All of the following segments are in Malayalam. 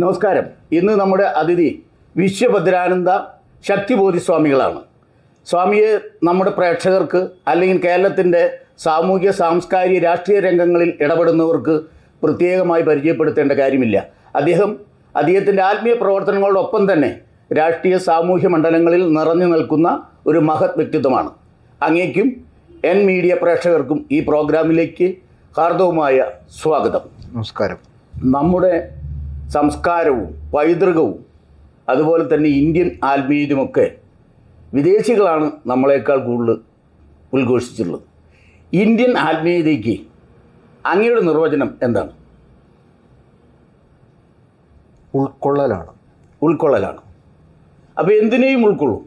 നമസ്കാരം. ഇന്ന് നമ്മുടെ അതിഥി വിശ്വഭദ്രാനന്ദ ശക്തിബോധി സ്വാമികളാണ് സ്വാമിയെ നമ്മുടെ പ്രേക്ഷകർക്ക് അല്ലെങ്കിൽ കേരളത്തിന്റെ സാമൂഹ്യ സാംസ്കാരിക രാഷ്ട്രീയ രംഗങ്ങളിൽ ഇടപെടുന്നവർക്ക് പ്രത്യേകമായി പരിചയപ്പെടുത്തേണ്ട കാര്യമില്ല. അദ്ദേഹം അദ്ദേഹത്തിന്റെ ആത്മീയ പ്രവർത്തനങ്ങളോടൊപ്പം തന്നെ രാഷ്ട്രീയ സാമൂഹ്യ മണ്ഡലങ്ങളിൽ നിറഞ്ഞു നിൽക്കുന്ന ഒരു മഹത് വ്യക്തിത്വമാണ്. അങ്ങേക്കും എൻ മീഡിയ പ്രേക്ഷകർക്കും ഈ പ്രോഗ്രാമിലേക്ക് ഹാർദവുമായ സ്വാഗതം. നമസ്കാരം. നമ്മുടെ സംസ്കാരവും പൈതൃകവും അതുപോലെ തന്നെ ഇന്ത്യൻ ആത്മീയതയുമൊക്കെ വിദേശികളാണ് നമ്മളെക്കാൾ കൂടുതൽ ഉദ്ഘോഷിച്ചിട്ടുള്ളത്. ഇന്ത്യൻ ആത്മീയതയ്ക്ക് അങ്ങയുടെ നിർവചനം എന്താണ്? ഉൾക്കൊള്ളലാണ്. ഉൾക്കൊള്ളലാണ്. അപ്പോൾ എന്തിനേയും ഉൾക്കൊള്ളും?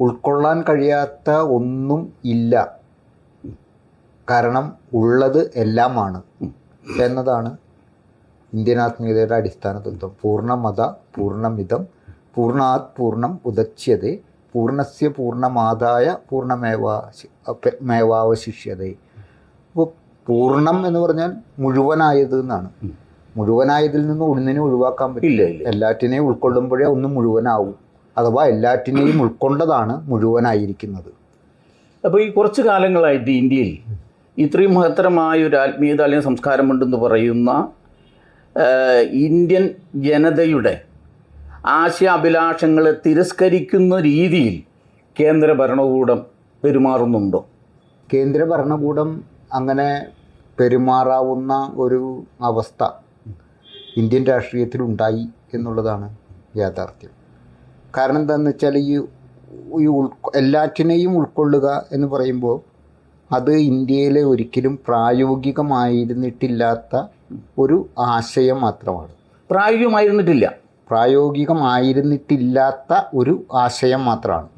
ഉൾക്കൊള്ളാൻ കഴിയാത്ത ഒന്നും ഇല്ല. കാരണം ഉള്ളത് എല്ലാമാണ്. എന്നതാണ് ഇന്ത്യൻ ആത്മീയതയുടെ അടിസ്ഥാന തത്വം. പൂർണമത പൂർണമിതം പൂർണാത് പൂർണം ഉദച്യതേ പൂർണസ്യ പൂർണമാതായ പൂർണമേവാശി അപ്പ- മേവാവശിഷ്യതേ അപ്പോൾ പൂർണം എന്ന് പറഞ്ഞാൽ മുഴുവനായത് എന്നാണ്. മുഴുവനായതിൽ നിന്ന് ഒന്നിനെ ഒഴിവാക്കാൻ പറ്റില്ല എല്ലാറ്റിനെയും ഉൾക്കൊള്ളുമ്പോഴേ ഒന്ന് മുഴുവനാവും. അഥവാ എല്ലാറ്റിനെയും ഉൾക്കൊണ്ടതാണ് മുഴുവനായിരിക്കുന്നത്. അപ്പോൾ ഈ കുറച്ച് കാലങ്ങളായിട്ട് ഇന്ത്യയിൽ ഇത്രയും മഹത്തരമായ ഒരു ആത്മീയത അല്ലെങ്കിൽ സംസ്കാരമുണ്ടെന്ന് പറയുന്ന ഇന്ത്യൻ ജനതയുടെ ആശയാഭിലാഷങ്ങളെ തിരസ്കരിക്കുന്ന രീതിയിൽ കേന്ദ്ര ഭരണകൂടം പെരുമാറുന്നുണ്ടോ? കേന്ദ്ര ഭരണകൂടം അങ്ങനെ പെരുമാറാവുന്ന ഒരു അവസ്ഥ ഇന്ത്യൻ രാഷ്ട്രീയത്തിൽ ഉണ്ടായി എന്നുള്ളതാണ് യാഥാർത്ഥ്യം. കാരണം എന്താണെന്ന് വെച്ചാൽ ഈ ഈ ഉൾ എല്ലാറ്റിനെയും ഉൾക്കൊള്ളുക എന്ന് പറയുമ്പോൾ അത് ഇന്ത്യയിലെ ഒരിക്കലും പ്രായോഗികമായിരുന്നിട്ടില്ലാത്ത ഒരു ആശയം മാത്രമാണ്. പ്രായോഗികമായിരുന്നിട്ടില്ല. പ്രായോഗികമായിരുന്നിട്ടില്ലാത്ത ഒരു ആശയം മാത്രമാണ്.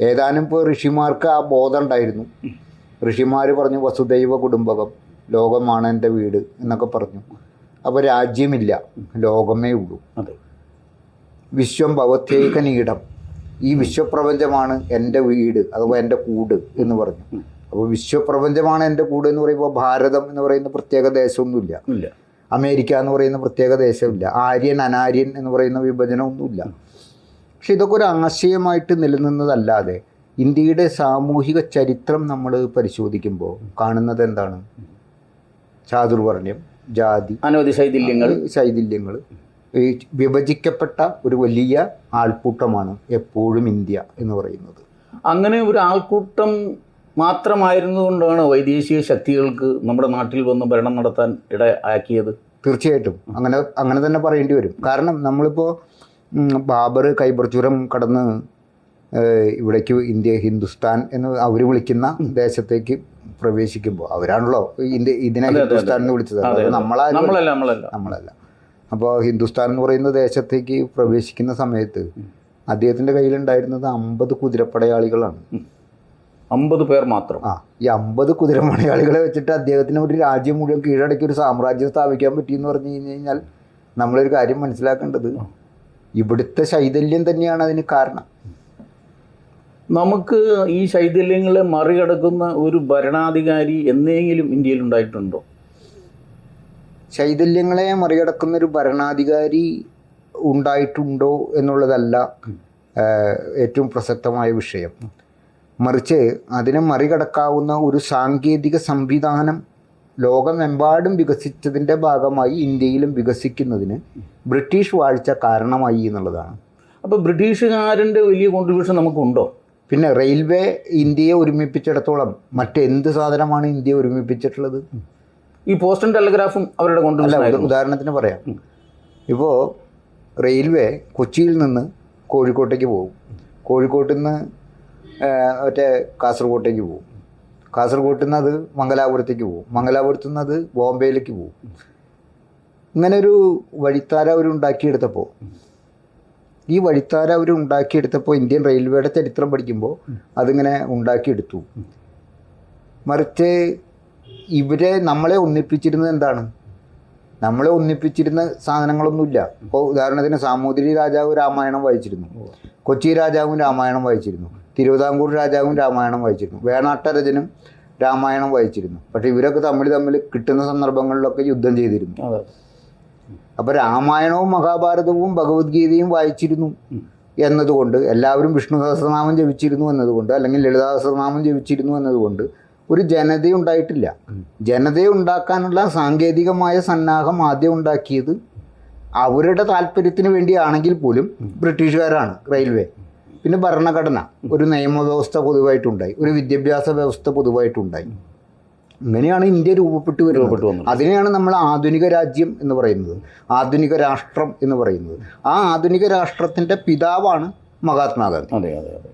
ഏതാനും ഇപ്പോൾ ഋഷിമാർക്ക് ആ ബോധം ഉണ്ടായിരുന്നു. ഋഷിമാർ പറഞ്ഞു വസുദൈവ കുടുംബകം ലോകമാണ് എന്റെ വീട് എന്നൊക്കെ പറഞ്ഞു. അപ്പോൾ രാജ്യമില്ല ലോകമേ ഉള്ളൂ. അതെ. വിശ്വം ഭവത്യേക നീടം. ഈ വിശ്വപ്രപഞ്ചമാണ് എന്റെ വീട് അഥവാ എന്റെ കൂട് എന്ന് പറഞ്ഞു. അപ്പോൾ വിശ്വപ്രപഞ്ചമാണ് എന്റെ കൂട് എന്ന് പറയുമ്പോൾ ഭാരതം എന്ന് പറയുന്ന പ്രത്യേക ദേശമൊന്നുമില്ല. ഇല്ല. അമേരിക്ക എന്ന് പറയുന്ന പ്രത്യേക ദേശമില്ല. ആര്യൻ അനാര്യൻ എന്ന് പറയുന്ന വിഭജനമൊന്നുമില്ല. പക്ഷെ ഇതൊക്കെ ഒരു ആശയമായിട്ട് നിലനിന്നതല്ലാതെ ഇന്ത്യയുടെ സാമൂഹിക ചരിത്രം നമ്മൾ പരിശോധിക്കുമ്പോൾ കാണുന്നത് എന്താണ്? ചാതുർവർണ്യം ജാതി അനവധി ശൈഥില്യങ്ങൾ ശൈഥില്യങ്ങൾ വിഭജിക്കപ്പെട്ട ഒരു വലിയ ആൾക്കൂട്ടമാണ് എപ്പോഴും ഇന്ത്യ എന്ന് പറയുന്നത്. അങ്ങനെ ഒരു ആൾക്കൂട്ടം മാത്രമായിരുന്നുകൊണ്ടാണ് വൈദേശിക ശക്തികൾക്ക് നമ്മുടെ നാട്ടിൽ വന്ന് ഭരണം നടത്താൻ ഇട ആക്കിയത് തീർച്ചയായിട്ടും. അങ്ങനെ അങ്ങനെ തന്നെ പറയേണ്ടി വരും. കാരണം നമ്മളിപ്പോൾ ബാബർ കൈബർ ചുരം കടന്ന് ഇവിടേക്ക് ഇന്ത്യ ഹിന്ദുസ്ഥാൻ എന്ന് അവർ വിളിക്കുന്ന ദേശത്തേക്ക് പ്രവേശിക്കുമ്പോൾ അവരാണല്ലോ ഇന്ത്യ ഇതിനെ. ഹിന്ദുസ്ഥാൻ എന്ന് വിളിച്ചത്. നമ്മളല്ല. നമ്മളല്ല. അപ്പോൾ ഹിന്ദുസ്ഥാൻ എന്ന് പറയുന്ന ദേശത്തേക്ക് പ്രവേശിക്കുന്ന സമയത്ത് അദ്ദേഹത്തിന്റെ കയ്യിലുണ്ടായിരുന്നത് അമ്പത് കുതിരപ്പടയാളികളാണ്. അമ്പത് പേർ മാത്രം. ആ ഈ അമ്പത് കുതിരപ്പടയാളികളെ വെച്ചിട്ട് അദ്ദേഹത്തിന് ഒരു രാജ്യം മുഴുവൻ കീഴടക്കി ഒരു സാമ്രാജ്യം സ്ഥാപിക്കാൻ പറ്റിയെന്ന് പറഞ്ഞു കഴിഞ്ഞ് കഴിഞ്ഞാൽ നമ്മളൊരു കാര്യം മനസ്സിലാക്കേണ്ടത് ഇവിടുത്തെ ശൈഥല്യം തന്നെയാണ് അതിന് കാരണം. നമുക്ക് ഈ ശൈതല്യങ്ങളെ മറികടക്കുന്ന ഒരു ഭരണാധികാരി എന്നെങ്കിലും ഇന്ത്യയിൽ ഉണ്ടായിട്ടുണ്ടോ? ശൈഥല്യങ്ങളെ മറികടക്കുന്ന ഒരു ഭരണാധികാരി ഉണ്ടായിട്ടുണ്ടോ എന്നുള്ളതല്ല ഏറ്റവും പ്രസക്തമായ വിഷയം. മറിച്ച് അതിനെ മറികടക്കാവുന്ന ഒരു സാങ്കേതിക സംവിധാനം ലോകമെമ്പാടും വികസിച്ചതിന്റെ ഭാഗമായി ഇന്ത്യയിലും വികസിക്കുന്നതിന് ബ്രിട്ടീഷ് വാഴ്ച കാരണമായി എന്നുള്ളതാണ്. അപ്പോൾ ബ്രിട്ടീഷുകാരന്റെ വലിയ കോൺട്രിബ്യൂഷൻ നമുക്കുണ്ടോ? പിന്നെ റെയിൽവേ ഇന്ത്യയെ ഒരുമിപ്പിച്ചിടത്തോളം മറ്റെന്ത് സാധനമാണ് ഇന്ത്യയെ ഒരുമിപ്പിച്ചിട്ടുള്ളത്? ഈ പോസ്റ്റും ടെലഗ്രാഫും അവരുടെ കോൺട്രിബ്യൂഷൻ ഉദാഹരണത്തിന് പറയാം. ഇപ്പോൾ റെയിൽവേ കൊച്ചിയിൽ നിന്ന് കോഴിക്കോട്ടേക്ക് പോകും. കോഴിക്കോട്ടിൽ നിന്ന് മറ്റേ കാസർഗോട്ടേക്ക് പോകും. കാസർഗോട്ടിൽ നിന്ന് അത് മംഗലാപുരത്തേക്ക് പോകും. മംഗലാപുരത്തു നിന്ന് അത് ബോംബെയിലേക്ക് പോകും. ഇങ്ങനെ ഒരു വഴിത്താര അവർ ഉണ്ടാക്കിയെടുത്തപ്പോൾ ഈ വഴിത്താര അവർ ഉണ്ടാക്കിയെടുത്തപ്പോൾ ഇന്ത്യൻ റെയിൽവേയുടെ ചരിത്രം പഠിക്കുമ്പോൾ അതിങ്ങനെ ഉണ്ടാക്കിയെടുത്തു. മറിച്ച് ഇവരെ നമ്മളെ ഒന്നിപ്പിച്ചിരുന്നത് എന്താണ്? നമ്മളെ ഒന്നിപ്പിച്ചിരുന്ന സാധനങ്ങളൊന്നുമില്ല. ഇപ്പോൾ ഉദാഹരണത്തിന് സാമൂതിരി രാജാവ് രാമായണം വായിച്ചിരുന്നു. കൊച്ചി രാജാവും രാമായണം വായിച്ചിരുന്നു. തിരുവിതാംകൂർ രാജാവും രാമായണം വായിച്ചിരുന്നു. വേണാട്ടരജനും രാമായണം വായിച്ചിരുന്നു. പക്ഷെ ഇവരൊക്കെ തമ്മിൽ തമ്മിൽ കിട്ടുന്ന സന്ദർഭങ്ങളിലൊക്കെ യുദ്ധം ചെയ്തിരുന്നു. അപ്പോൾ രാമായണവും മഹാഭാരതവും ഭഗവത്ഗീതയും വായിച്ചിരുന്നു എന്നതുകൊണ്ട് എല്ലാവരും വിഷ്ണു സഹസ്രനാമം ജപിച്ചിരുന്നു എന്നതുകൊണ്ട് അല്ലെങ്കിൽ ലളിതാ സഹസ്രനാമം ജപിച്ചിരുന്നു എന്നതുകൊണ്ട് ഒരു ജനതയുണ്ടായിട്ടില്ല ജനതയുണ്ടാക്കാനുള്ള സാങ്കേതികമായ സന്നാഹം ആദ്യം ഉണ്ടാക്കിയത് അവരുടെ താല്പര്യത്തിന് വേണ്ടിയാണെങ്കിൽ പോലും ബ്രിട്ടീഷുകാരാണ് റെയിൽവേ. പിന്നെ ഭരണഘടന ഒരു നിയമവ്യവസ്ഥ പൊതുവായിട്ടുണ്ടായി ഒരു വിദ്യാഭ്യാസ വ്യവസ്ഥ പൊതുവായിട്ടുണ്ടായി. അങ്ങനെയാണ് ഇന്ത്യ രൂപപ്പെട്ടു രൂപപ്പെട്ടു വരുന്നത് വന്നത്. അതിനെയാണ് നമ്മൾ ആധുനിക രാജ്യം എന്ന് പറയുന്നത്. ആധുനിക രാഷ്ട്രം എന്ന് പറയുന്നത്. ആ ആധുനിക രാഷ്ട്രത്തിന്റെ പിതാവാണ് മഹാത്മാഗാന്ധി. അതെ അതെ അതെ.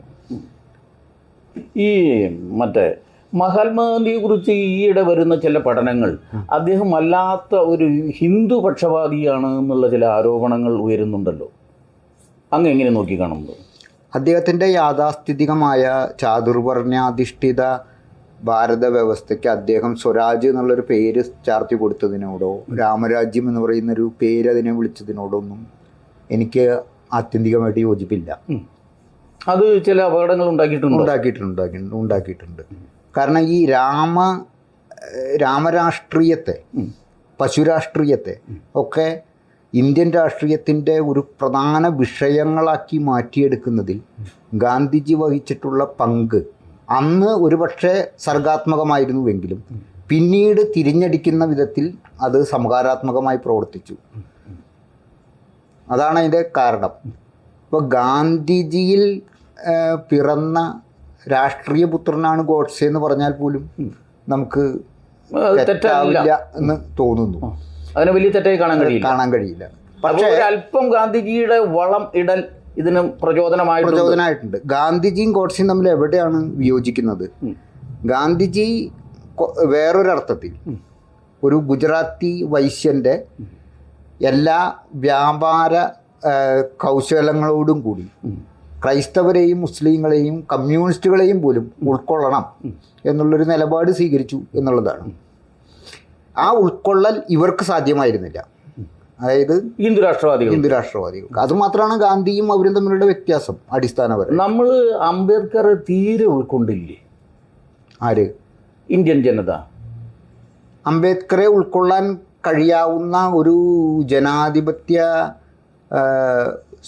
ഈ മറ്റേ മഹാത്മാഗാന്ധിയെ കുറിച്ച് ഈയിടെ വരുന്ന ചില പഠനങ്ങൾ അദ്ദേഹം അല്ലാത്ത ഒരു ഹിന്ദു പക്ഷപാതിയാണ് എന്നുള്ള ചില ആരോപണങ്ങൾ ഉയരുന്നുണ്ടല്ലോ. അങ്ങ് എങ്ങനെ നോക്കിക്കാണുന്നത് അദ്ദേഹത്തിന്റെ യാഥാസ്ഥിതികമായ ചാതുർവർണാധിഷ്ഠിത ഭാരത വ്യവസ്ഥയ്ക്ക് അദ്ദേഹം സ്വരാജ് എന്നുള്ളൊരു പേര് ചാർത്തി കൊടുത്തതിനോടോ രാമരാജ്യം എന്ന് പറയുന്നൊരു പേര് അതിനെ വിളിച്ചതിനോടൊന്നും എനിക്ക് ആത്യന്തികമായിട്ട് യോജിപ്പില്ല. അത് ചില അപകടങ്ങൾ ഉണ്ടാക്കിയിട്ടുണ്ടോ? ഉണ്ടാക്കിയിട്ടുണ്ട് ഉണ്ടാക്കിയിട്ടുണ്ട് ഉണ്ടാക്കിയിട്ടുണ്ട്. കാരണം ഈ രാമ രാമരാഷ്ട്രീയത്തെ. പശുരാഷ്ട്രീയത്തെ ഒക്കെ ഇന്ത്യൻ രാഷ്ട്രീയത്തിന്റെ ഒരു പ്രധാന വിഷയങ്ങളാക്കി മാറ്റിയെടുക്കുന്നതിൽ ഗാന്ധിജി വഹിച്ചിട്ടുള്ള പങ്ക് അന്ന് ഒരുപക്ഷെ സർഗാത്മകമായിരുന്നുവെങ്കിലും പിന്നീട് തിരിഞ്ഞടിക്കുന്ന വിധത്തിൽ അത് സമകാരാത്മകമായി പ്രവർത്തിച്ചു അതാണ് അതിന്റെ കാരണം ഇപ്പോൾ ഗാന്ധിജിയിൽ പിറന്ന രാഷ്ട്രീയ പുത്രനാണ് ഗോഡ്സെ എന്ന് പറഞ്ഞാൽ പോലും നമുക്ക് തെറ്റാവില്ല. എന്ന് തോന്നുന്നു. അതിനെ വലിയ തെറ്റായി കാണാൻ കഴിയില്ല. കാണാൻ കഴിയില്ല. പക്ഷേ അല്പം ഗാന്ധിജിയുടെ വളം ഇടൽ ഇതിന് പ്രചോദനമായി പ്രചോദനമായിട്ടുണ്ട്. ഗാന്ധിജിയും ഗോഡ്സെയും തമ്മിൽ എവിടെയാണ് വിയോജിക്കുന്നത്? ഗാന്ധിജി വേറൊരർത്ഥത്തിൽ ഒരു ഗുജറാത്തി വൈശ്യന്റെ എല്ലാ വ്യാപാര കൗശലങ്ങളോടും കൂടി ക്രൈസ്തവരെയും മുസ്ലിങ്ങളെയും കമ്മ്യൂണിസ്റ്റുകളെയും പോലും ഉൾക്കൊള്ളണം എന്നുള്ളൊരു നിലപാട് സ്വീകരിച്ചു എന്നുള്ളതാണ്. ആ ഉൾക്കൊള്ളൽ ഇവർക്ക് സാധ്യമായിരുന്നില്ല. അതായത് ഹിന്ദു രാഷ്ട്രവാദികൾ ഹിന്ദു രാഷ്ട്രവാദികൾക്ക്. അതുമാത്രമാണ് ഗാന്ധിയും അവരും തമ്മിലുള്ള വ്യത്യാസം അടിസ്ഥാനപരം നമ്മൾ അംബേദ്കർ തീരെ ഉൾക്കൊണ്ടില്ലേ? ആര്? ഇന്ത്യൻ ജനത. അംബേദ്കറെ ഉൾക്കൊള്ളാൻ കഴിയാവുന്ന ഒരു ജനാധിപത്യ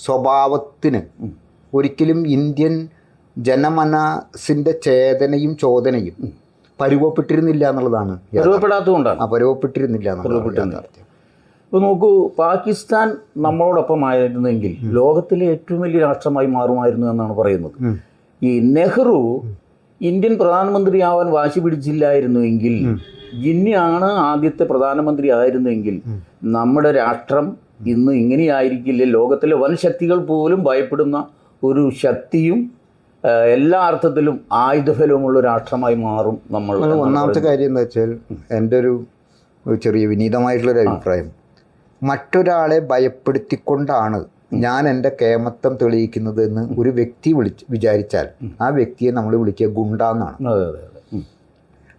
സ്വഭാവത്തിന് ഒരിക്കലും ഇന്ത്യൻ ജനമനസിന്റെ ചേതനയും ചോദനയും പരുവപ്പെട്ടിരുന്നില്ല എന്നുള്ളതാണ് പരുവപ്പെടാത്തതുകൊണ്ടാണ് ആ പരുവപ്പെട്ടിരുന്നില്ല എന്നുള്ളതാണ് ഇപ്പോൾ നോക്കൂ പാകിസ്ഥാൻ നമ്മളോടൊപ്പം ആയിരുന്നെങ്കിൽ ലോകത്തിലെ ഏറ്റവും വലിയ രാഷ്ട്രമായി മാറുമായിരുന്നു എന്നാണ് പറയുന്നത്. ഈ നെഹ്റു ഇന്ത്യൻ പ്രധാനമന്ത്രിയാവാൻ വാശി പിടിച്ചില്ലായിരുന്നുവെങ്കിൽ ജിന്നയാണ് ആദ്യത്തെ പ്രധാനമന്ത്രി ആയിരുന്നെങ്കിൽ നമ്മുടെ രാഷ്ട്രം ഇന്ന് ഇങ്ങനെയായിരിക്കില്ല? ലോകത്തിലെ വൻ ശക്തികൾ പോലും ഭയപ്പെടുന്ന ഒരു ശക്തിയും എല്ലാ അർത്ഥത്തിലും ആയുധബലവുമുള്ള രാഷ്ട്രമായി മാറും നമ്മൾ ഒന്നാമത്തെ കാര്യം എന്താ വെച്ചാൽ എന്റെ ഒരു ചെറിയ വിനീതമായിട്ടുള്ളൊരു അഭിപ്രായം. മറ്റൊരാളെ ഭയപ്പെടുത്തിക്കൊണ്ടാണ് ഞാൻ എന്റെ കേമത്വം തെളിയിക്കുന്നത് എന്ന് ഒരു വ്യക്തി വിളിച്ച് വിചാരിച്ചാൽ ആ വ്യക്തിയെ നമ്മൾ വിളിക്കുക ഗുണ്ട എന്നാണ്.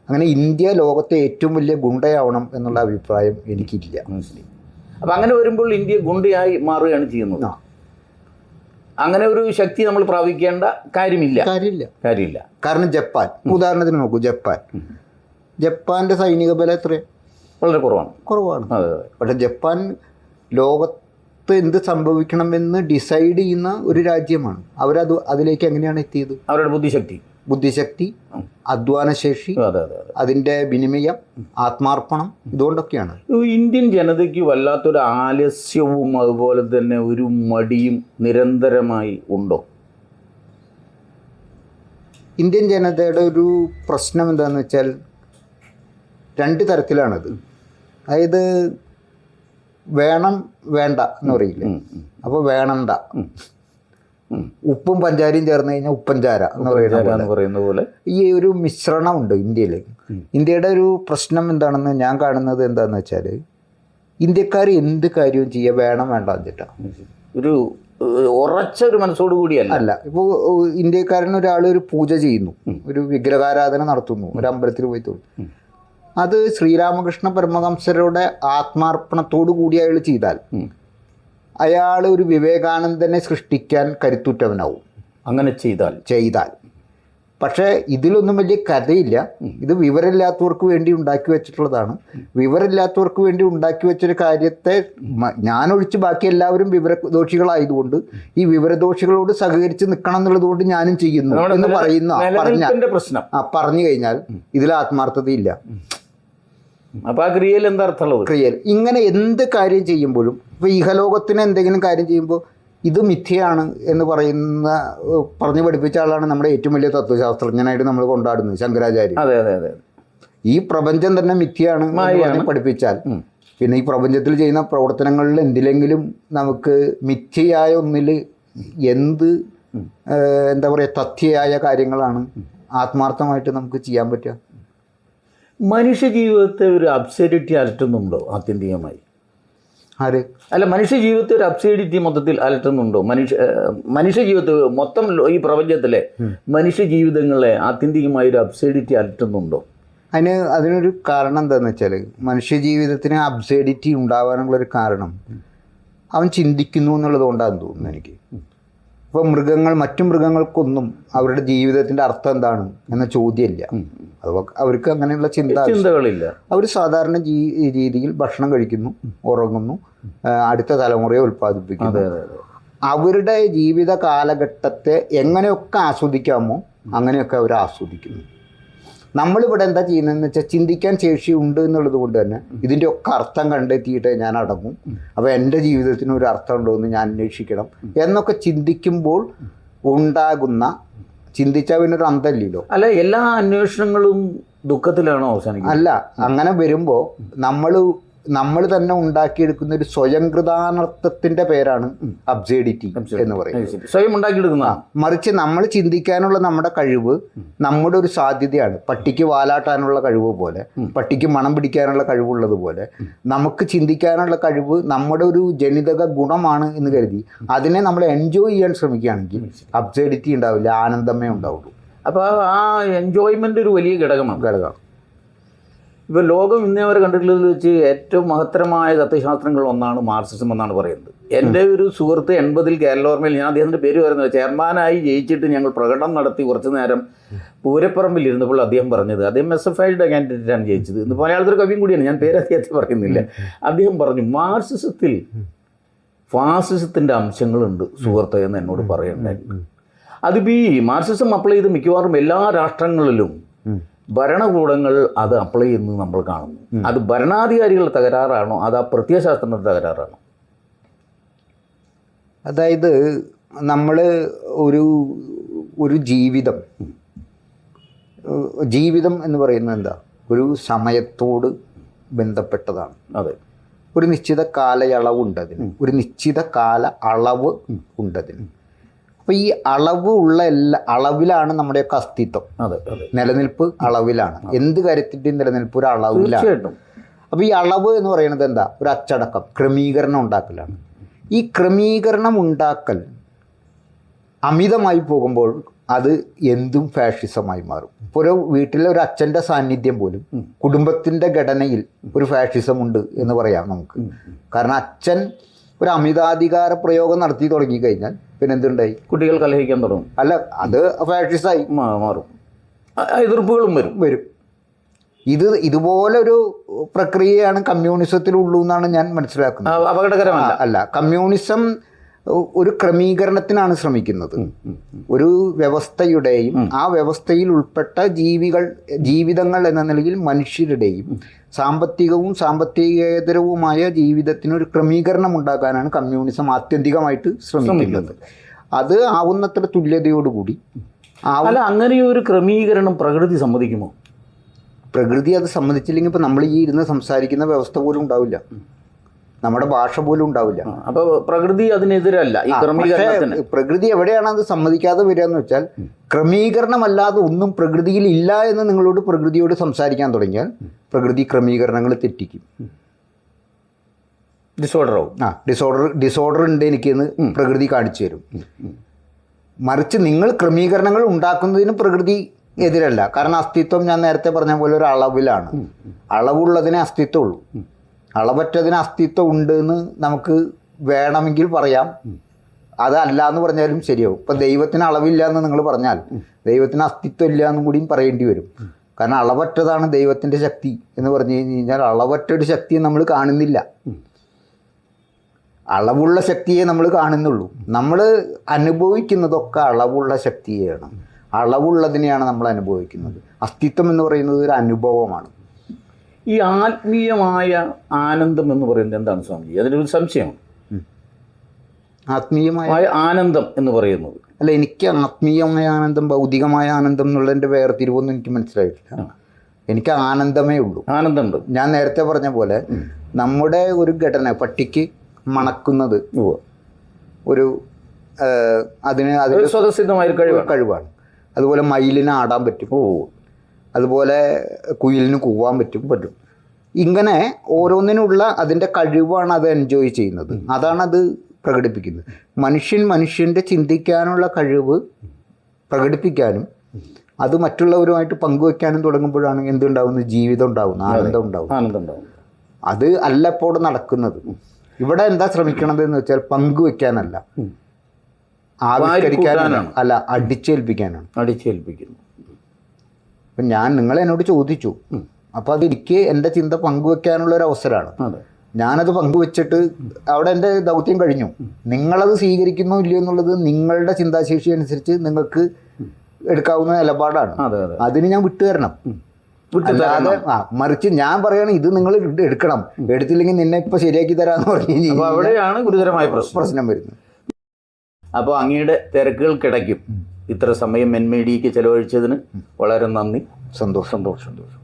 അങ്ങനെ ഇന്ത്യ ലോകത്തെ ഏറ്റവും വലിയ ഗുണ്ടയാവണം എന്നുള്ള അഭിപ്രായം എനിക്കില്ല. അപ്പം അങ്ങനെ വരുമ്പോൾ ഇന്ത്യ ഗുണ്ടയായി മാറുകയാണ് ചെയ്യുന്നത്. അങ്ങനെ ഒരു ശക്തി നമ്മൾ പ്രാപിക്കേണ്ട കാര്യമില്ല. കാര്യമില്ല. കാര്യമില്ല. കാരണം ജപ്പാൻ. ഉദാഹരണത്തിന് നോക്കൂ ജപ്പാൻ. ജപ്പാന്റെ സൈനിക ബലം എത്ര വളരെ കുറവാണ്. കുറവാണ്. പക്ഷെ ജപ്പാൻ ലോകത്ത് എന്ത് സംഭവിക്കണമെന്ന് ഡിസൈഡ് ചെയ്യുന്ന ഒരു രാജ്യമാണ്. അവരത് അതിലേക്ക് എങ്ങനെയാണ് എത്തിയത്? അവരുടെ ബുദ്ധിശക്തി. ബുദ്ധിശക്തി അധ്വാനശേഷി അതെ അതെ അതെ. അതിന്റെ വിനിമയം ആത്മാർപ്പണം ഇതുകൊണ്ടൊക്കെയാണ്. ഇന്ത്യൻ ജനതയ്ക്ക് വല്ലാത്തൊരു ആലസ്യവും അതുപോലെ തന്നെ ഒരു മടിയും നിരന്തരമായി ഉണ്ടോ? ഇന്ത്യൻ ജനതയുടെ ഒരു പ്രശ്നം എന്താണെന്ന് വെച്ചാൽ രണ്ട് തരത്തിലാണത്. അതായത് വേണം വേണ്ട എന്ന് പറയില്ലേ? അപ്പൊ. അപ്പോൾ വേണണ്ട. ഉപ്പും പഞ്ചാരയും ചേർന്ന് കഴിഞ്ഞാൽ ഉപ്പഞ്ചാര എന്ന് പറയുന്ന പോലെ. ഈ ഒരു മിശ്രണമുണ്ട് ഇന്ത്യയിൽ ഇന്ത്യയുടെ ഒരു പ്രശ്നം എന്താണെന്ന് ഞാൻ കാണുന്നത് എന്താണെന്ന് വെച്ചാൽ ഇന്ത്യക്കാർ എന്ത് കാര്യവും ചെയ്യുക വേണം വേണ്ട എന്നിട്ട് ഒരു ഉറച്ച ഒരു മനസ്സോട് കൂടിയല്ല. അല്ല ഇപ്പോൾ ഇന്ത്യക്കാരൻ ഒരാൾ ഒരു പൂജ ചെയ്യുന്നു. ഒരു വിഗ്രഹാരാധന നടത്തുന്നു. ഒരു അമ്പലത്തിൽ പോയി തൊഴും. അത് ശ്രീരാമകൃഷ്ണ പരമഹംസരുടെ ആത്മാർപ്പണത്തോടു കൂടി അയാൾ ചെയ്താൽ അയാൾ ഒരു വിവേകാനന്ദനെ സൃഷ്ടിക്കാൻ കരുത്തുറ്റവനാവും. അങ്ങനെ ചെയ്താൽ. ചെയ്താൽ. പക്ഷേ ഇതിലൊന്നും വലിയ കഥയില്ല. ഇത് വിവരമില്ലാത്തവർക്ക് വേണ്ടി ഉണ്ടാക്കി വെച്ചിട്ടുള്ളതാണ്. വിവരമില്ലാത്തവർക്ക് വേണ്ടി ഉണ്ടാക്കി വെച്ചൊരു കാര്യത്തെ ഞാനൊഴിച്ച് ബാക്കി എല്ലാവരും വിവരദോഷികളായതുകൊണ്ട് ഈ വിവരദോഷികളോട് സഹകരിച്ച് നിൽക്കണം എന്നുള്ളത് കൊണ്ട് ഞാനും ചെയ്യുന്നു എന്ന് പറയുന്ന പറഞ്ഞ പ്രശ്നം. ആ പറഞ്ഞു കഴിഞ്ഞാൽ ഇതിൽ ആത്മാർത്ഥതയില്ല. അപ്പൊ ആ ക്രിയയിൽ എന്താ അർത്ഥമുള്ളത്? ക്രിയൽ ഇങ്ങനെ എന്ത് കാര്യം ചെയ്യുമ്പോഴും ഇപ്പോൾ ഇഹലോകത്തിന് എന്തെങ്കിലും കാര്യം ചെയ്യുമ്പോൾ ഇത് മിഥ്യയാണ് എന്ന് പറയുന്ന പറഞ്ഞു പഠിപ്പിച്ച ആളാണ് നമ്മുടെ ഏറ്റവും വലിയ തത്വശാസ്ത്രജ്ഞനായിട്ട് നമ്മൾ കൊണ്ടാടുന്നത് ശങ്കരാചാര്യ. അതെ അതെ അതെ ഈ പ്രപഞ്ചം തന്നെ മിഥ്യയാണ്. പഠിപ്പിച്ചാൽ പിന്നെ ഈ പ്രപഞ്ചത്തിൽ ചെയ്യുന്ന പ്രവർത്തനങ്ങളിൽ എന്തിലെങ്കിലും നമുക്ക് മിഥ്യയായ ഒന്നിൽ എന്ത് എന്താ പറയുക തഥ്യയായ കാര്യങ്ങളാണ് ആത്മാർത്ഥമായിട്ട് നമുക്ക് ചെയ്യാൻ പറ്റുക. മനുഷ്യ ജീവിതത്തെ ഒരു അബ്സൈഡിറ്റി അലട്ടുന്നുണ്ടോ? ആത്യന്തികമായി. ആര്? അല്ല മനുഷ്യ ജീവിതത്തെ ഒരു അബ്സൈഡിറ്റി മൊത്തത്തിൽ അലട്ടുന്നുണ്ടോ? മനുഷ്യ മനുഷ്യ ജീവിതത്തെ മൊത്തം ഈ പ്രപഞ്ചത്തിലെ മനുഷ്യ ജീവിതങ്ങളെ ആത്യന്തികമായി ഒരു അബ്സൈഡിറ്റി അലട്ടുന്നുണ്ടോ? അതിന് അതിനൊരു കാരണം എന്താണെന്ന് വെച്ചാൽ മനുഷ്യ ജീവിതത്തിന് അബ്സൈഡിറ്റി ഉണ്ടാവാനുള്ളൊരു കാരണം അവൻ ചിന്തിക്കുന്നു എന്നുള്ളത് കൊണ്ടാണെന്ന് തോന്നുന്നു എനിക്ക്. ഇപ്പോൾ മൃഗങ്ങൾ മറ്റു മൃഗങ്ങൾക്കൊന്നും അവരുടെ ജീവിതത്തിന്റെ അർത്ഥം എന്താണ് എന്ന ചോദ്യമില്ല. അത് അവർക്ക് അങ്ങനെയുള്ള ചിന്ത ചിന്തകളില്ല. അവർ സാധാരണ ജീ രീതിയിൽ ഭക്ഷണം കഴിക്കുന്നു ഉറങ്ങുന്നു അടുത്ത തലമുറയെ ഉൽപ്പാദിപ്പിക്കുന്നു. അവരുടെ ജീവിത കാലഘട്ടത്തെ എങ്ങനെയൊക്കെ ആസ്വദിക്കാമോ അങ്ങനെയൊക്കെ അവർ ആസ്വദിക്കുന്നു. നമ്മളിവിടെ എന്താ ചെയ്യുന്നതെന്ന് വെച്ചാൽ ചിന്തിക്കാൻ ശേഷി ഉണ്ട് എന്നുള്ളത് കൊണ്ട് തന്നെ ഇതിന്റെ ഒക്കെ അർത്ഥം കണ്ടെത്തിയിട്ട് ഞാൻ അടങ്ങും. അപ്പോൾ എന്റെ ജീവിതത്തിന് ഒരു അർത്ഥം ഉണ്ടോ എന്ന് ഞാൻ അന്വേഷിക്കണം. എന്നൊക്കെ ചിന്തിക്കുമ്പോൾ ഉണ്ടാകുന്ന ചിന്തിച്ചാൽ ഒരു അന്തമില്ലല്ലോ അല്ല എല്ലാ അന്വേഷണങ്ങളും ദുഃഖത്തിലാണോ അവസാനിക്കുന്നത്? അല്ല അങ്ങനെ വരുമ്പോൾ നമ്മൾ നമ്മൾ തന്നെ ഉണ്ടാക്കിയെടുക്കുന്ന ഒരു സ്വയം കൃതാനർത്ഥത്തിന്റെ പേരാണ് അബ്സേഡിറ്റി എന്ന് പറയുന്നത്. സ്വയം ഉണ്ടാക്കിയെടുക്കുന്ന. മറിച്ച് നമ്മൾ ചിന്തിക്കാനുള്ള നമ്മുടെ കഴിവ് നമ്മുടെ ഒരു സാധ്യതയാണ്. പട്ടിക്ക് വാലാട്ടാനുള്ള കഴിവ് പോലെ പട്ടിക്ക് മണം പിടിക്കാനുള്ള കഴിവുള്ളത് പോലെ നമുക്ക് ചിന്തിക്കാനുള്ള കഴിവ് നമ്മുടെ ഒരു ജനിതക ഗുണമാണ് എന്ന് കരുതി അതിനെ നമ്മൾ എൻജോയ് ചെയ്യാൻ ശ്രമിക്കുകയാണെങ്കിൽ അബ്സേഡിറ്റി ഉണ്ടാവില്ല ആനന്ദമേ ഉണ്ടാവുള്ളൂ. അപ്പോൾ ആ എൻജോയ്മെന്റ് ഒരു വലിയ ഘടകമാണ്. ഘടകം ഇപ്പോൾ ലോകം ഇന്നേ വരെ കണ്ടിട്ടുള്ളതിൽ വെച്ച് ഏറ്റവും മഹത്തരമായ തത്വശാസ്ത്രങ്ങൾ ഒന്നാണ് മാർക്സിസം എന്നാണ് പറയുന്നത്. എന്റെ ഒരു സുഹൃത്ത് എൺപതിൽ കേരളോർമയിൽ ഞാൻ അദ്ദേഹത്തിന്റെ പേര് പറയുന്നത് ചെയർമാനായി ജയിച്ചിട്ട് ഞങ്ങൾ പ്രകടനം നടത്തി കുറച്ച് നേരം പൂരപ്പറമ്പിൽ ഇരുന്നപ്പോൾ അദ്ദേഹം പറഞ്ഞത് അദ്ദേഹം എസ് എഫ് ഐയുടെ കാൻഡിഡേറ്റാണ് ജയിച്ചത് ഇന്ന് മലയാളത്തിൽ കവിയും കൂടിയാണ് ഞാൻ പേര് അദ്ദേഹത്തെ പറയുന്നില്ല. അദ്ദേഹം പറഞ്ഞു മാർക്സിസത്തിൽ ഫാസിസത്തിന്റെ അംശങ്ങളുണ്ട് സുഹൃത്ത് എന്ന് എന്നോട് പറയുന്നുണ്ടായിരുന്നു അതിപ്പോൾ ഈ മാർക്സിസം അപ്ലൈ ചെയ്ത് മിക്കവാറും എല്ലാ രാഷ്ട്രങ്ങളിലും. ഭരണകൂടങ്ങൾ അത് അപ്ലൈ ചെയ്യുന്നത് നമ്മൾ കാണുന്നു. അത് ഭരണാധികാരികളുടെ തകരാറാണോ? അത് ആ പ്രത്യയശാസ്ത്രത്തിന്റെ തകരാറാണോ? അതായത് നമ്മൾ ഒരു ഒരു ജീവിതം ജീവിതം എന്ന് പറയുന്നത് എന്താ? ഒരു സമയത്തോട് ബന്ധപ്പെട്ടതാണ്. അതെ. ഒരു നിശ്ചിത കാലയളവുണ്ട് അതിന്. ഒരു നിശ്ചിത കാല അളവ് ഉണ്ട് അതിന്. അപ്പോൾ ഈ അളവ് ഉള്ള എല്ലാ അളവിലാണ് നമ്മുടെയൊക്കെ അസ്തിത്വം. അതെ അതെ. നിലനിൽപ്പ് അളവിലാണ്. എന്ത് കാര്യത്തിന്റെയും നിലനിൽപ്പ് ഒരു അളവിലാണ്. തീർച്ചയായിട്ടും. അപ്പോൾ ഈ അളവ് എന്ന് പറയുന്നത് എന്താ? ഒരു അച്ചടക്കം ക്രമീകരണം ഉണ്ടാക്കലാണ്. ഈ ക്രമീകരണം ഉണ്ടാക്കൽ അമിതമായി പോകുമ്പോൾ അത് എന്തും ഫാഷിസമായി മാറും. ഇപ്പോൾ ഒരു വീട്ടിലെ ഒരു അച്ഛന്റെ സാന്നിധ്യം പോലും കുടുംബത്തിന്റെ ഘടനയിൽ ഒരു ഫാഷിസം ഉണ്ട് എന്ന് പറയാം നമുക്ക്. കാരണം അച്ഛൻ ഒരു അമിതാധികാര പ്രയോഗം നടത്തി തുടങ്ങി കഴിഞ്ഞാൽ പിന്നെ എന്തുണ്ടായി? കുട്ടികൾ കലഹിക്കാൻ തുടങ്ങും. അല്ല അത് മാ- മാറും. എതിർപ്പുകളും വരും. വരും. ഇത് ഇതുപോലെ ഒരു പ്രക്രിയയാണ് കമ്മ്യൂണിസത്തിലുള്ളൂ എന്നാണ് ഞാൻ മനസ്സിലാക്കുന്നത്. അപകടകരമല്ല. അല്ല കമ്മ്യൂണിസം ഒരു ക്രമീകരണത്തിനാണ് ശ്രമിക്കുന്നത്. ഒരു വ്യവസ്ഥയുടെയും ആ വ്യവസ്ഥയിൽ ഉൾപ്പെട്ട ജീവികൾ ജീവിതങ്ങൾ എന്ന നിലയിൽ മനുഷ്യരുടെയും സാമ്പത്തികവും സാമ്പത്തികേതരവുമായ ജീവിതത്തിനൊരു ക്രമീകരണം ഉണ്ടാക്കാനാണ് കമ്മ്യൂണിസം ആത്യന്തികമായിട്ട് ശ്രമിക്കുന്നത്. അത് ആവുന്നത്ര തുല്യതയോടുകൂടി. അല്ല അങ്ങനെ ഒരു ക്രമീകരണം പ്രകൃതി സമ്മതിക്കുമോ? പ്രകൃതി അത് സമ്മതിച്ചില്ലെങ്കിൽ ഇപ്പം നമ്മൾ ഈ ഇരുന്ന് സംസാരിക്കുന്ന വ്യവസ്ഥ പോലും ഉണ്ടാവില്ല. നമ്മുടെ ഭാഷ പോലും ഉണ്ടാവില്ല. അപ്പൊ പ്രകൃതി അതിനെതിരല്ല ഈ ക്രമീകരണത്തിന്. പ്രകൃതി എവിടെയാണ് അത് സമ്മതിക്കാതെ വരിക എന്ന് വെച്ചാൽ ക്രമീകരണമല്ലാതെ ഒന്നും പ്രകൃതിയിൽ ഇല്ല എന്ന് നിങ്ങളോട് പ്രകൃതിയോട് സംസാരിക്കാൻ തുടങ്ങിയാൽ പ്രകൃതി ക്രമീകരണങ്ങൾ തെറ്റിക്കും. ഡിസോർഡർ ആവും. ആ ഡിസോർഡർ ഡിസോർഡർ ഉണ്ട് എനിക്കെന്ന് പ്രകൃതി കാണിച്ചു തരും. മറിച്ച് നിങ്ങൾ ക്രമീകരണങ്ങൾ ഉണ്ടാക്കുന്നതിന് പ്രകൃതി എതിരല്ല. കാരണം അസ്തിത്വം ഞാൻ നേരത്തെ പറഞ്ഞ പോലെ ഒരു അളവിലാണ്. അളവുള്ളതിനെ അസ്തിത്വമുള്ളൂ അളവറ്റതിന് അസ്തിത്വം ഉണ്ട് എന്ന് നമുക്ക് വേണമെങ്കിൽ പറയാം. അതല്ല എന്ന് പറഞ്ഞാലും ശരിയാവും. ഇപ്പം ദൈവത്തിന് അളവില്ല എന്ന് നിങ്ങൾ പറഞ്ഞാൽ ദൈവത്തിന് അസ്തിത്വം ഇല്ല എന്നും കൂടിയും പറയേണ്ടി വരും. കാരണം അളവറ്റതാണ് ദൈവത്തിന്റെ ശക്തി എന്ന് പറഞ്ഞു കഴിഞ്ഞ് കഴിഞ്ഞാൽ അളവറ്റ ഒരു ശക്തിയെ നമ്മൾ കാണുന്നില്ല. അളവുള്ള ശക്തിയെ നമ്മൾ കാണുന്നുള്ളൂ. നമ്മൾ അനുഭവിക്കുന്നതൊക്കെ അളവുള്ള ശക്തിയെയാണ്. അളവുള്ളതിനെയാണ് നമ്മൾ അനുഭവിക്കുന്നത്. അസ്തിത്വം എന്ന് പറയുന്നത് ഒരു അനുഭവമാണ്. ഈ ആത്മീയമായ ആനന്ദം എന്ന് പറയുന്നത് എന്താണ് സ്വാമിജി അതിനൊരു സംശയമാണ് ആത്മീയമായ ആനന്ദം എന്ന് പറയുന്നത്. അല്ല എനിക്ക് ആത്മീയമായ ആനന്ദം ഭൗതികമായ ആനന്ദം എന്നുള്ളതിന്റെ വേർതിരിവൊന്നും എനിക്ക് മനസ്സിലായിട്ടില്ല. എനിക്ക് ആനന്ദമേ ഉള്ളൂ. ആനന്ദമുണ്ട്. ഞാൻ നേരത്തെ പറഞ്ഞ പോലെ നമ്മുടെ ഒരു ഘടന പട്ടിക്ക് മണക്കുന്നത് ഒരു അതിന് അതിന് സ്വതസിദ്ധമായ കഴിവാണ്. അതുപോലെ മയിലിന് ആടാൻ പറ്റും. ഓ അതുപോലെ കുയിലിന് കൂവാൻ പറ്റും പറ്റും. ഇങ്ങനെ ഓരോന്നിനുള്ള അതിന്റെ കഴിവാണ് അത് എൻജോയ് ചെയ്യുന്നത്. അതാണത് അത് പ്രകടിപ്പിക്കുന്നത്. മനുഷ്യൻ മനുഷ്യന്റെ ചിന്തിക്കാനുള്ള കഴിവ് പ്രകടിപ്പിക്കാനും അത് മറ്റുള്ളവരുമായിട്ട് പങ്കുവെക്കാനും തുടങ്ങുമ്പോഴാണ് എന്തുണ്ടാവുന്നത്? ജീവിതം ഉണ്ടാവുന്നത് ആനന്ദം ഉണ്ടാവും ആനന്ദം ഉണ്ടാവും. അത് അല്ല ഇപ്പോൾ ഇവിടെ നടക്കുന്നത്. ഇവിടെ എന്താ ശ്രമിക്കണത് എന്ന് വെച്ചാൽ പങ്കുവെക്കാനല്ല. ആവിഷ്കരിക്കാനാണ്. അല്ല അടിച്ചേൽപ്പിക്കാനാണ്. അടിച്ചേൽപ്പിക്കുന്നു. അപ്പം ഞാൻ നിങ്ങൾ എന്നോട് ചോദിച്ചു. അപ്പോൾ അത് എനിക്ക് എന്റെ ചിന്ത പങ്കുവെക്കാനുള്ള ഒരു അവസരമാണ്. ഞാനത് പങ്കുവെച്ചിട്ട് അവിടെ എന്റെ ദൗത്യം കഴിഞ്ഞു. നിങ്ങളത് സ്വീകരിക്കുന്നോ ഇല്ലയോ എന്നുള്ളത് നിങ്ങളുടെ ചിന്താശേഷി അനുസരിച്ച് നിങ്ങൾക്ക് എടുക്കാവുന്ന നിലപാടാണ്. അതെ അതെ. അതിന് ഞാൻ വിട്ടുതരണം. അല്ലാതെ ആ മറിച്ച് ഞാൻ പറയണം ഇത് നിങ്ങൾ എടുക്കണം. എടുത്തില്ലെങ്കിൽ നിന്നെ ഇപ്പൊ ശരിയാക്കി തരാന്ന് പറഞ്ഞു അവിടെയാണ് ഗുരുതരമായ പ്രശ്നം. പ്രശ്നം വരുന്നത്. അപ്പോൾ അങ്ങയുടെ തിരക്കുകൾക്കിടയ്ക്കും ഇത്ര സമയം എൻ മീഡിയയ്ക്ക് ചെലവഴിച്ചതിന് വളരെ നന്ദി. സന്തോഷം സന്തോഷം. സന്തോഷം.